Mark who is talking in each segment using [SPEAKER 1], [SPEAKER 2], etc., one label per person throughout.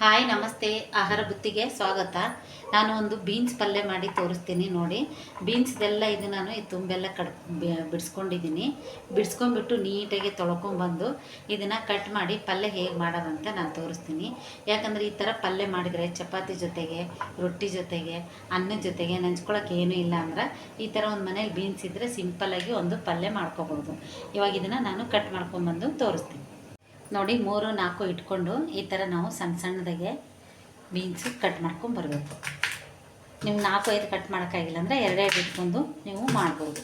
[SPEAKER 1] Hi, ನಮಸ್ತೆ. ಆಹಾರ ಬುತ್ತಿಗೆ ಸ್ವಾಗತ. ನಾನು ಒಂದು ಬೀನ್ಸ್ ಪಲ್ಯ ಮಾಡಿ ತೋರಿಸ್ತೀನಿ ನೋಡಿ. ಬೀನ್ಸ್ದೆಲ್ಲ ಇದು ನಾನು ಈ ತುಂಬೆಲ್ಲ ಕಡ್ ಬಿಡಿಸ್ಕೊಂಡಿದ್ದೀನಿ. ಬಿಡಿಸ್ಕೊಂಡ್ಬಿಟ್ಟು ನೀಟಾಗಿ ತೊಳ್ಕೊಂಬಂದು ಇದನ್ನು ಕಟ್ ಮಾಡಿ ಪಲ್ಯ ಹೇಗೆ ಮಾಡೋದಂತ ನಾನು ತೋರಿಸ್ತೀನಿ. ಯಾಕಂದರೆ ಈ ಥರ ಪಲ್ಯ ಮಾಡಿದರೆ ಚಪಾತಿ ಜೊತೆಗೆ, ರೊಟ್ಟಿ ಜೊತೆಗೆ, ಅನ್ನದ ಜೊತೆಗೆ ನೆಂಚ್ಕೊಳಕ್ಕೆ ಏನೂ ಇಲ್ಲ ಅಂದ್ರೆ ಈ ಥರ ಒಂದು ಮನೇಲಿ ಬೀನ್ಸ್ ಇದ್ದರೆ ಸಿಂಪಲ್ಲಾಗಿ ಒಂದು ಪಲ್ಯ ಮಾಡ್ಕೋಬೋದು. ಇವಾಗ ಇದನ್ನು ನಾನು ಕಟ್ ಮಾಡ್ಕೊಂಬಂದು ತೋರಿಸ್ತೀನಿ. ನೋಡಿ, ಮೂರು, ನಾಲ್ಕು ಇಟ್ಕೊಂಡು ಈ ಥರ ನಾವು ಸಣ್ಣ ಸಣ್ಣದಾಗೆ ಬೀನ್ಸು ಕಟ್ ಮಾಡ್ಕೊಂಡು ಬರಬೇಕು. ನಾಲ್ಕು, ಐದು ಕಟ್ ಮಾಡೋಕ್ಕಾಗಿಲ್ಲ ಅಂದರೆ ಎರಡೆರಡು ಇಟ್ಕೊಂಡು ನೀವು ಮಾಡ್ಬೋದು.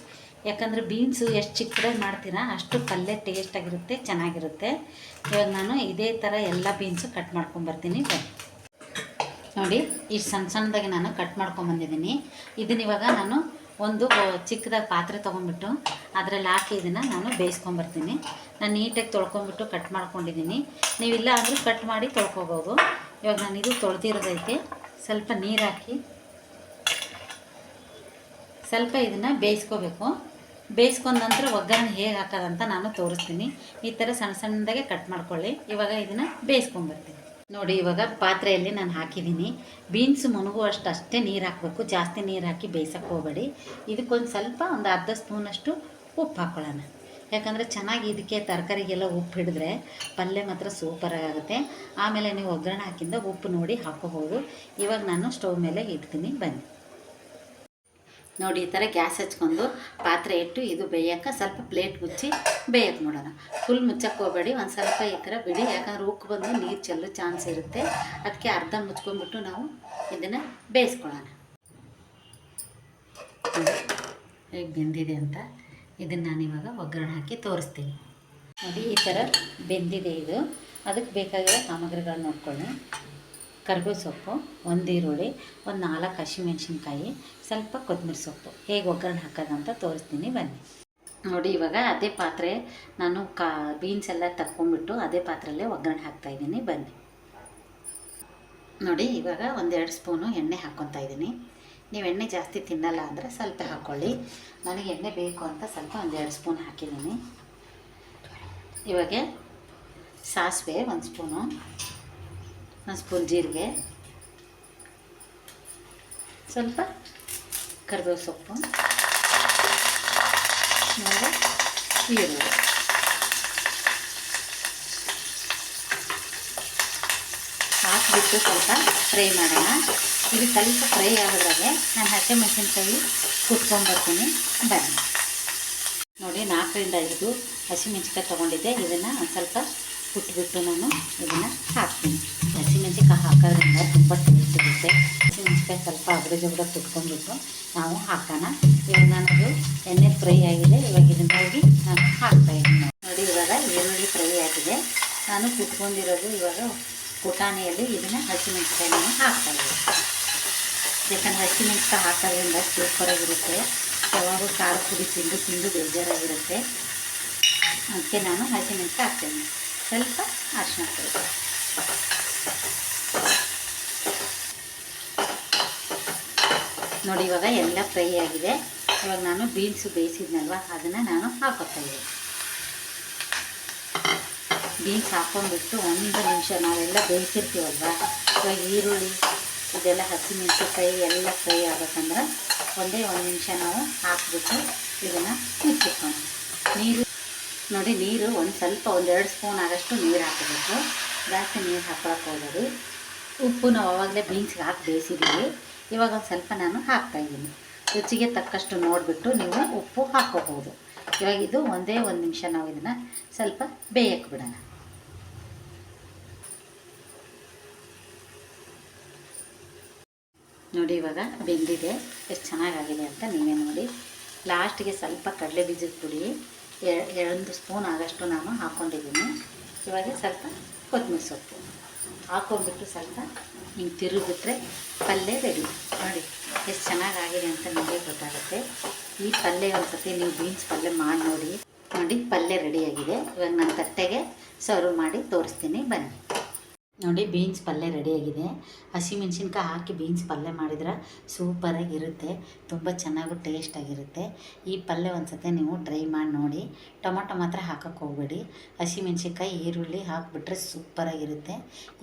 [SPEAKER 1] ಯಾಕಂದರೆ ಬೀನ್ಸು ಎಷ್ಟು ಚಿಕ್ಕದಾಗಿ ಮಾಡ್ತೀರಾ, ಅಷ್ಟು ಪಲ್ಯ ಟೇಸ್ಟಾಗಿರುತ್ತೆ ಚೆನ್ನಾಗಿರುತ್ತೆ. ಇವಾಗ ನಾನು ಇದೇ ಥರ ಎಲ್ಲ ಬೀನ್ಸು ಕಟ್ ಮಾಡ್ಕೊಂಬರ್ತೀನಿ ನೋಡಿ ಇಷ್ಟು ಸಣ್ಣ ಸಣ್ಣದಾಗಿ ನಾನು ಕಟ್ ಮಾಡ್ಕೊಂಬಂದಿದ್ದೀನಿ ಇದನ್ನ ಇವಾಗ ನಾನು ಒಂದು ಚಿಕ್ಕದಾಗಿ ಪಾತ್ರೆ ತೊಗೊಂಡ್ಬಿಟ್ಟು ಅದರಲ್ಲಿ ಹಾಕಿ ಇದನ್ನು ನಾನು ಬೇಯಿಸ್ಕೊಂಬರ್ತೀನಿ ನಾನು ನೀಟಾಗಿ ತೊಳ್ಕೊಂಬಿಟ್ಟು ಕಟ್ ಮಾಡ್ಕೊಂಡಿದ್ದೀನಿ. ನೀವಿಲ್ಲ ಅಂದರೂ ಕಟ್ ಮಾಡಿ ತೊಳ್ಕೊಬೋದು. ಇವಾಗ ನಾನು ಇದು ತೊಳೆದಿರೋದೈತೆ. ಸ್ವಲ್ಪ ನೀರು ಹಾಕಿ ಸ್ವಲ್ಪ ಇದನ್ನು ಬೇಯಿಸ್ಕೋಬೇಕು. ಬೇಯಿಸ್ಕೊಂಡ ನಂತರ ಒಗ್ಗರಣೆ ಹೇಗೆ ಹಾಕೋದಂತ ನಾನು ತೋರಿಸ್ತೀನಿ. ಈ ಥರ ಸಣ್ಣ ಸಣ್ಣದಾಗೆ ಕಟ್ ಮಾಡ್ಕೊಳ್ಳಿ. ಇವಾಗ ಇದನ್ನು ಬೇಯಿಸ್ಕೊಂಬರ್ತೀನಿ ನೋಡಿ, ಇವಾಗ ಪಾತ್ರೆಯಲ್ಲಿ ನಾನು ಹಾಕಿದ್ದೀನಿ. ಬೀನ್ಸ್ ಮುನುಗುವಷ್ಟು ಅಷ್ಟೇ ನೀರು ಹಾಕಬೇಕು. ಜಾಸ್ತಿ ನೀರು ಹಾಕಿ ಬೇಯಿಸಕ್ಕೆ ಹೋಗಬೇಡಿ. ಇದಕ್ಕೊಂದು ಸ್ವಲ್ಪ ಒಂದು ಅರ್ಧ ಸ್ಪೂನಷ್ಟು ಉಪ್ಪು ಹಾಕ್ಕೊಳ್ಳೋಣ ಯಾಕಂದರೆ ಚೆನ್ನಾಗಿ ಇದಕ್ಕೆ ತರಕಾರಿಗೆಲ್ಲ ಉಪ್ಪು ಹಿಡಿದ್ರೆ ಪಲ್ಯ ಮಾತ್ರ ಸೂಪರಾಗುತ್ತೆ ಆಮೇಲೆ ನೀವು ಒಗ್ಗರಣೆ ಹಾಕಿಂದ ಉಪ್ಪು ನೋಡಿ ಹಾಕೋಬೋದು ಇವಾಗ ನಾನು ಸ್ಟವ್ ಮೇಲೆ ಇಡ್ತೀನಿ. ಬನ್ನಿ. ನೋಡಿ ಈ ಥರ ಗ್ಯಾಸ್ ಹಚ್ಕೊಂಡು ಪಾತ್ರೆ ಇಟ್ಟು ಇದು ಬೇಯಕ್ಕೆ ಸ್ವಲ್ಪ ಪ್ಲೇಟ್ ಮುಚ್ಚಿ ಬೇಯಕ್ಕೆ ನೋಡೋಣ. ಫುಲ್ ಮುಚ್ಚಕ್ಕೆ ಹೋಗಬೇಡಿ, ಒಂದು ಸ್ವಲ್ಪ ಈ ಥರ ಬಿಡಿ, ಯಾಕಂದ್ರೆ ಉಕ್ಕು ಬಂದು ನೀರು ಚೆಲ್ಲೋ ಚಾನ್ಸ್ ಇರುತ್ತೆ. ಅದಕ್ಕೆ ಅರ್ಧ ಮುಚ್ಕೊಂಡ್ಬಿಟ್ಟು ನಾವು ಇದನ್ನು ಬೇಯಿಸ್ಕೊಳ್ಳೋಣ. ಹೇಗೆ ಬೆಂದಿದೆ ಅಂತ ಇದನ್ನು ನಾನಿವಾಗ ಒಗ್ಗರಣೆ ಹಾಕಿ ತೋರಿಸ್ತೀನಿ. ನೋಡಿ ಈ ಥರ ಬೆಂದಿದೆ ಇದು. ಅದಕ್ಕೆ ಬೇಕಾಗಿರೋ ಸಾಮಗ್ರಿಗಳನ್ನ ನೋಡ್ಕೊಳ್ಳಿ ಕರಿಬೇವು ಸೊಪ್ಪು, ಒಂದು ಈರುಳ್ಳಿ, ಒಂದು ನಾಲ್ಕು ಹಸಿಮೆಣ್ಸಿನ್ಕಾಯಿ, ಸ್ವಲ್ಪ ಕೊತ್ತಂಬರಿ ಸೊಪ್ಪು. ಹೇಗೆ ಒಗ್ಗರಣೆ ಹಾಕೋದಂತ ತೋರಿಸ್ತೀನಿ, ಬನ್ನಿ. ನೋಡಿ, ಇವಾಗ ಅದೇ ಪಾತ್ರೆ ನಾನು ಕಾ ಬೀನ್ಸ್ ಎಲ್ಲ ತಕ್ಕೊಂಡ್ಬಿಟ್ಟು ಅದೇ ಪಾತ್ರೆಯಲ್ಲೇ ಒಗ್ಗರಣೆ ಹಾಕ್ತಾಯಿದ್ದೀನಿ ಬನ್ನಿ. ನೋಡಿ, ಇವಾಗ ಒಂದೆರಡು ಸ್ಪೂನು ಎಣ್ಣೆ ಹಾಕ್ಕೊತಾ ಇದ್ದೀನಿ. ನೀವು ಎಣ್ಣೆ ಜಾಸ್ತಿ ತಿನ್ನಲ್ಲ ಅಂದರೆ ಸ್ವಲ್ಪ ಹಾಕ್ಕೊಳ್ಳಿ ನನಗೆ ಎಣ್ಣೆ ಬೇಕು ಅಂತ ಸ್ವಲ್ಪ ಒಂದೆರಡು ಸ್ಪೂನ್ ಹಾಕಿದ್ದೀನಿ. ಇವಾಗ ಸಾಸಿವೆ ಒಂದು ಸ್ಪೂನು. ಒಂದು ಸ್ಪೂನ್ ಜೀರಿಗೆ ಸ್ವಲ್ಪ ಕರಿಬೇವು ಸೊಪ್ಪು. ಮೇಲೆ ಈರುಳ್ಳಿ. ಹಾಕಿಬಿಟ್ಟು ಸ್ವಲ್ಪ ಫ್ರೈ ಮಾಡೋಣ. ಇದು ಸ್ವಲ್ಪ ಫ್ರೈ ಆಗೋದ್ರಾಗೆ ನಾನು ಹಸಿಮೆಣಸಿನ್ಕಾಯಿ ಕುಟ್ಕೊಂಡ್ಬರ್ತೀನಿ. ಬನ್ನಿ. ನೋಡಿ, ನಾಲ್ಕರಿಂದ ಐದು ಹಸಿಮೆಣಸಿನ್ಕಾಯಿ ತೊಗೊಂಡಿದ್ದೆ. ಇದನ್ನು ಒಂದು ಸ್ವಲ್ಪ ಕುಟ್ಬಿಟ್ಟು ನಾನು ಇದನ್ನು ಹಾಕ್ತೀನಿ. ಹಸಿಮೆಣ್ಸಿನ್ಕಾಯಿ ಹಾಕೋದ್ರಿಂದ ತುಂಬ ಟೇಸ್ಟ್ ಇರುತ್ತೆ. ಹಸಿಮೆಣ್ಸಿನ್ಕಾಯಿ ಸ್ವಲ್ಪ ಅಗಡ ಜಗಡ ಕುಟ್ಕೊಂಡ್ಬಿಟ್ಟು ನಾವು ಹಾಕೋಣ. ಇವಾಗ ನನಗೆ ಎಣ್ಣೆ ಫ್ರೈ ಆಗಿದೆ. ಇವಾಗ ಇದನ್ನ ಹೋಗಿ ನಾನು ಹಾಕ್ತಾಯಿದ್ದೀನಿ ನೋಡಿ, ಇವಾಗ ಈರುಳ್ಳಿ ಫ್ರೈ ಆಗಿದೆ. ನಾನು ಕುಟ್ಕೊಂಡಿರೋದು ಇವಾಗ ಪುಟಾಣಿಯಲ್ಲಿ ಇದನ್ನು ಹಸಿಮೆಣ್ಸಿನ್ಕಾಯಿ ಹಾಕ್ತಾ ಹಾಕ್ತಾಯಿದ್ದೀನಿ ಯಾಕಂದರೆ ಹಸಿಮೆಣ್ಸಿನ್ಕಾಯಿ ಹಾಕೋದ್ರಿಂದ ಸೂಪರಾಗಿರುತ್ತೆ. ಯಾವಾಗೂ ಖಾರ ಪುಡಿ ತಿಂದು ತಿಂದು ಬೇಜಾರಾಗಿರುತ್ತೆ. ಅದಕ್ಕೆ ನಾನು ಹಸಿಮೆಣ್ಸಿನ್ಕಾಯಿ ಹಾಕ್ತೇನೆ. ಸ್ವಲ್ಪ ಅರ್ಶಿನ ಪುಡಿ. ನೋಡಿ, ಇವಾಗ ಎಲ್ಲ ಫ್ರೈ ಆಗಿದೆ. ಇವಾಗ ನಾನು ಬೀನ್ಸು ಬೇಯಿಸಿದ್ನಲ್ವ, ಅದನ್ನು ನಾನು ಹಾಕೋತಾ ಇದ್ದೀನಿ. ಬೀನ್ಸ್ ಹಾಕ್ಕೊಂಡ್ಬಿಟ್ಟು ಒಂದು ನಿಮಿಷ, ನಾವೆಲ್ಲ ಬೇಯಿಸಿರ್ತೀವಲ್ವ? ಇವಾಗ ಈರುಳ್ಳಿ, ಇದೆಲ್ಲ ಹಸಿಮೆಣಸಿನ್ಕಾಯಿ ಎಲ್ಲ ಫ್ರೈ ಆಗ್ಬೇಕಂದ್ರೆ ಒಂದೇ ಒಂದು ನಿಮಿಷ ನಾವು ಹಾಕ್ಬಿಟ್ಟು ಇದನ್ನು ಮುಚ್ಚಿಟ್ಕೊಂಡು ನೀರು, ನೋಡಿ, ನೀರು ಒಂದು ಸ್ವಲ್ಪ, ಒಂದೆರಡು ಸ್ಪೂನ್ ಆಗಷ್ಟು ನೀರು ಹಾಕಬೇಕು. ಜಾಸ್ತಿ ನೀರು ಹಾಕೋಕೆ ಹೋಗೋದು ಉಪ್ಪು ನಾವು ಆವಾಗಲೇ ಬೀನ್ಸ್ಗೆ ಹಾಕಿ ಬೇಯಿಸಿದ್ದೀವಿ ಇವಾಗ ಒಂದು ಸ್ವಲ್ಪ ನಾನು ಹಾಕ್ತಾಯಿದ್ದೀನಿ ರುಚಿಗೆ ತಕ್ಕಷ್ಟು ನೋಡಿಬಿಟ್ಟು ನೀವು ಉಪ್ಪು ಹಾಕ್ಕೋಬೋದು ಇವಾಗ ಇದು ಒಂದೇ ಒಂದು ನಿಮಿಷ ನಾವು ಇದನ್ನು ಸ್ವಲ್ಪ ಬೇಯಕ್ಕೆ ಬಿಡೋಣ. ನೋಡಿ ಇವಾಗ ಬೆಂದಿದೆ. ಎಷ್ಟು ಚೆನ್ನಾಗಾಗಿದೆ ಅಂತ ನೀವೇ ನೋಡಿ. ಲಾಸ್ಟಿಗೆ ಸ್ವಲ್ಪ ಕಡಲೆ ಬೀಜದ ಪುಡಿ, ಎ- ಒಂದು ಸ್ಪೂನ್ ಆಗಷ್ಟು ನಾನು ಹಾಕ್ಕೊಂಡಿದ್ದೀನಿ ಇವಾಗ ಸ್ವಲ್ಪ ಕೊತ್ತಂಬರಿ ಸೊಪ್ಪು. ಹಾಕೊಂಡ್ಬಿಟ್ಟು ಸ್ವಲ್ಪ ಹಿಂಗೆ ತಿರುಗಿಬಿಟ್ರೆ ಪಲ್ಯ ರೆಡಿ ನೋಡಿ, ಎಷ್ಟು ಚೆನ್ನಾಗಾಗಿದೆ ಅಂತ ನಿಮಗೆ ಗೊತ್ತಾಗುತ್ತೆ. ಈ ಪಲ್ಯ ಒಂದು ಸತಿ ನೀವು ಬೀನ್ಸ್ ಪಲ್ಯ ಮಾಡಿ ನೋಡಿ. ನೋಡಿ, ಪಲ್ಯ ರೆಡಿಯಾಗಿದೆ ಇವಾಗ ನಾನು ತಟ್ಟೆಗೆ ಸರ್ವ್ ಮಾಡಿ ತೋರಿಸ್ತೀನಿ. ಬನ್ನಿ. ನೋಡಿ ಬೀನ್ಸ್ ಪಲ್ಯ ರೆಡಿಯಾಗಿದೆ. ಹಸಿಮೆಣ್ಸಿನ್ಕಾಯಿ ಹಾಕಿ ಬೀನ್ಸ್ ಪಲ್ಯ ಮಾಡಿದ್ರೆ ಸೂಪರಾಗಿರುತ್ತೆ ತುಂಬ ಚೆನ್ನಾಗೂ ಟೇಸ್ಟಾಗಿರುತ್ತೆ ಈ ಪಲ್ಯ ಒಂದ್ಸತಿ ನೀವು ಟ್ರೈ ಮಾಡಿ ನೋಡಿ. ಟೊಮೊಟೊ ಮಾತ್ರ ಹಾಕಕ್ಕೆ ಹೋಗಬೇಡಿ. ಹಸಿಮೆಣ್ಸಿನ್ಕಾಯಿ, ಈರುಳ್ಳಿ ಹಾಕಿಬಿಟ್ರೆ ಸೂಪರಾಗಿರುತ್ತೆ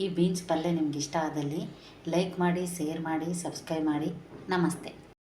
[SPEAKER 1] ಈ ಬೀನ್ಸ್ ಪಲ್ಯ ನಿಮ್ಗೆ ಇಷ್ಟ ಆದಲ್ಲಿ ಲೈಕ್ ಮಾಡಿ ಶೇರ್ ಮಾಡಿ ಸಬ್ಸ್ಕ್ರೈಬ್ ಮಾಡಿ. ನಮಸ್ತೆ.